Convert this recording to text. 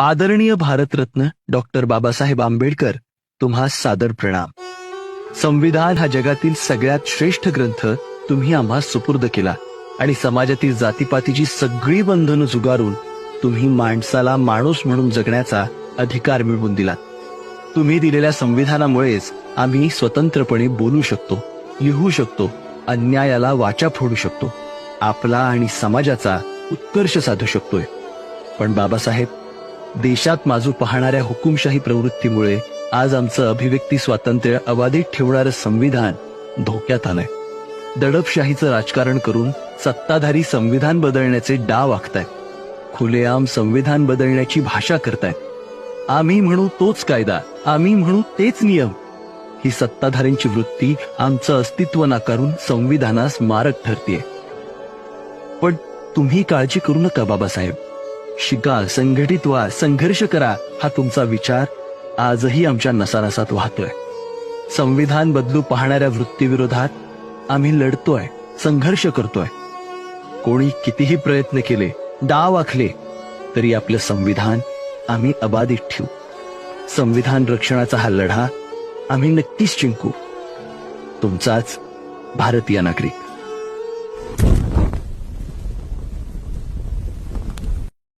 आदरणीय भारतरत्न डॉक्टर बाबासाहेब आंबेडकर तुम्हा सादर प्रणाम. संविधान हा जगातील सगळ्यात श्रेष्ठ ग्रंथ तुम्ही आम्हा सुपूर्द केला आणि समाजातील जातीपातीची सगळी बंधनं जुगारून तुम्ही माणसाला माणूस म्हणून जगण्याचा अधिकार मिळवून दिला तुम्ही दिलेल्या संविधानामुळेच आम्ही स्वतंत्रपणे बोलू शकतो लिहू शकतो अन्यायाला वाचा फोडू शकतो आपला आणि समाजाचा उत्कर्ष साधू शकतोय. पण बाबासाहेब देशात माजू पाहणाऱ्या हुकुमशाही प्रवृत्तीमुळे आज आमचं अभिव्यक्ती स्वातंत्र्य अबाधित ठेवणारं संविधान धोक्यात आलंय. दडपशाहीचं राजकारण करून सत्ताधारी संविधान बदलण्याचे डाव आखतायत खुलेआम संविधान बदलण्याची भाषा करतायत. आम्ही म्हणू तोच कायदा आम्ही म्हणू तेच नियम. ही सत्ताधाऱ्यांची वृत्ती आमचं अस्तित्व नाकारून संविधानास मारक ठरतीये. पण तुम्ही काळजी करू नका बाबासाहेब. शिका संघटित व्हा संघर्ष करा हा तुमचा विचार आजही आमच्या नसानसात वाहतोय. संविधान बदलू पाहणाऱ्या वृत्तीविरोधात आम्ही लढतोय संघर्ष करतोय. कोणी कितीही प्रयत्न केले डाव आखले तरी आपलं संविधान आम्ही अबाधित ठेवू. संविधान रक्षणाचा हा लढा आम्ही नक्कीच जिंकू. तुमचाच भारतीय नागरिक.